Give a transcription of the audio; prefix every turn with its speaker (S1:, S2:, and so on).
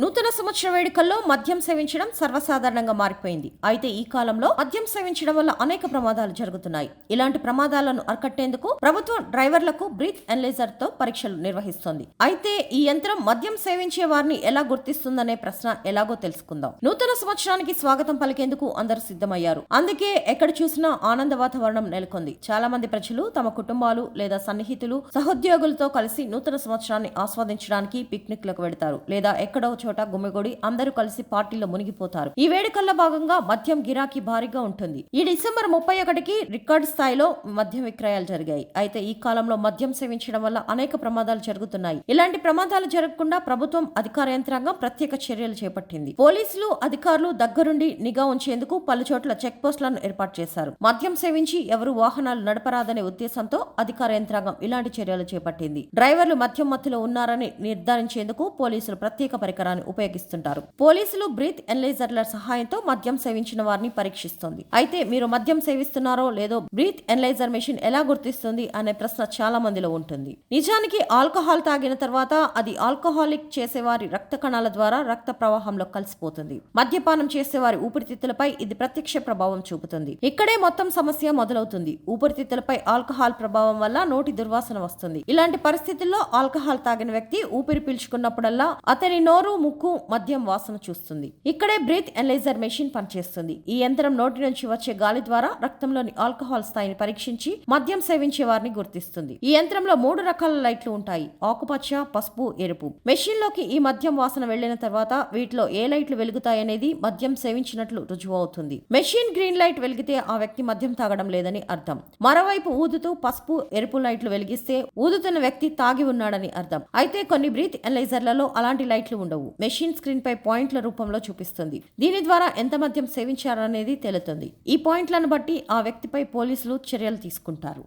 S1: నూతన సంవత్సర వేడుకల్లో మద్యం సేవించడం సర్వసాధారణంగా మారిపోయింది. అయితే ఈ కాలంలో మద్యం సేవించడం వల్ల అనేక ప్రమాదాలు జరుగుతున్నాయి. ఇలాంటి ప్రమాదాలను అరికట్టేందుకు ప్రభుత్వం డ్రైవర్లకు బ్రీత్ ఎనలైజర్తో పరీక్షలు నిర్వహిస్తోంది. అయితే ఈ యంత్రం మద్యం సేవించే వారిని ఎలా గుర్తిస్తుందనే ప్రశ్న ఎలాగో తెలుసుకుందాం. నూతన సంవత్సరానికి స్వాగతం పలికేందుకు అందరూ సిద్ధమయ్యారు. అందుకే ఎక్కడ చూసినా ఆనంద వాతావరణం నెలకొంది. చాలా మంది ప్రజలు తమ కుటుంబాలు లేదా సన్నిహితులు సహోద్యోగులతో కలిసి నూతన సంవత్సరాన్ని ఆస్వాదించడానికి పిక్నిక్లకు వెడతారు లేదా ఎక్కడో చోట గుమ్మిగూడి అందరూ కలిసి పార్టీలో మునిగిపోతారు. ఈ వేడుకల్లో భాగంగా మద్యం గిరాకీ భారీగా ఉంటుంది. ఈ డిసెంబర్ ముప్పై ఒకటికి రికార్డు స్థాయిలో మద్యం విక్రయాలు జరిగాయి. అయితే ఈ కాలంలో మద్యం సేవించడం వల్ల అనేక ప్రమాదాలు జరుగుతున్నాయి. ఇలాంటి ప్రమాదాలు జరగకుండా ప్రభుత్వం అధికార యంత్రాంగం ప్రత్యేక చర్యలు చేపట్టింది. పోలీసులు అధికారులు దగ్గరుండి నిఘా ఉంచేందుకు పలు చోట్ల చెక్ పోస్టులను ఏర్పాటు చేశారు. మద్యం సేవించి ఎవరు వాహనాలు నడపరాదనే ఉద్దేశంతో అధికార యంత్రాంగం ఇలాంటి చర్యలు చేపట్టింది. డ్రైవర్లు మద్యం మత్తులో ఉన్నారని నిర్ధారించేందుకు పోలీసులు ప్రత్యేక పరికరాన్ని ఉపయోగిస్తుంటారు. పోలీసులు బ్రీత్ ఎనలైజర్ల సహాయంతో మద్యం సేవించిన వారిని పరీక్షిస్తుంది. అయితే మీరు మద్యం సేవిస్తున్నారో లేదో బ్రీత్ ఎనలైజర్ మెషిన్ ఎలా గుర్తిస్తుంది అనే ప్రశ్న చాలా మందిలో ఉంటుంది. నిజానికి ఆల్కహాల్ తాగిన తర్వాత అది ఆల్కహాలిక్ చేసేవారి రక్త కణాల ద్వారా రక్త ప్రవాహంలో కలిసిపోతుంది. మద్యపానం చేసేవారి ఊపిరితిత్తులపై ఇది ప్రత్యక్ష ప్రభావం చూపుతుంది. ఇక్కడే మొత్తం సమస్య మొదలవుతుంది. ఊపిరితిత్తులపై ఆల్కహాల్ ప్రభావం వల్ల నోటి దుర్వాసన వస్తుంది. ఇలాంటి పరిస్థితుల్లో ఆల్కహాల్ తాగిన వ్యక్తి ఊపిరి పీల్చుకున్నప్పుడల్లా అతని నోరు ముక్కు మద్యం వాసన చూస్తుంది. ఇక్కడే బ్రీత్ ఎనలైజర్ మెషిన్ పనిచేస్తుంది. ఈ యంత్రం నోటి నుంచి వచ్చే గాలి ద్వారా రక్తంలోని ఆల్కహాల్ స్థాయిని పరీక్షించి మద్యం సేవించే వారిని గుర్తిస్తుంది. ఈ యంత్రంలో మూడు రకాల లైట్లు ఉంటాయి. ఆకుపచ్చ పసుపు ఎరుపు. మెషిన్లోకి ఈ మద్యం వాసన వెళ్ళిన తర్వాత వీటిలో ఏ లైట్లు వెలుగుతాయనేది మద్యం సేవించినట్లు రుజువు అవుతుంది. మెషిన్ గ్రీన్ లైట్ వెలిగితే ఆ వ్యక్తి మద్యం తాగడం లేదని అర్థం. మరోవైపు ఊదుతూ పసుపు ఎరుపు లైట్లు వెలిగిస్తే ఊదుతున్న వ్యక్తి తాగి ఉన్నాడని అర్థం. అయితే కొన్ని బ్రీత్ ఎనలైజర్లలో అలాంటి లైట్లు ఉండవు. మెషిన్ స్క్రీన్ పై పాయింట్ల రూపంలో చూపిస్తుంది. దీని ద్వారా ఎంత మద్యం సేవించారనేది తెలుతుంది. ఈ పాయింట్లను బట్టి ఆ వ్యక్తిపై పోలీసులు చర్యలు తీసుకుంటారు.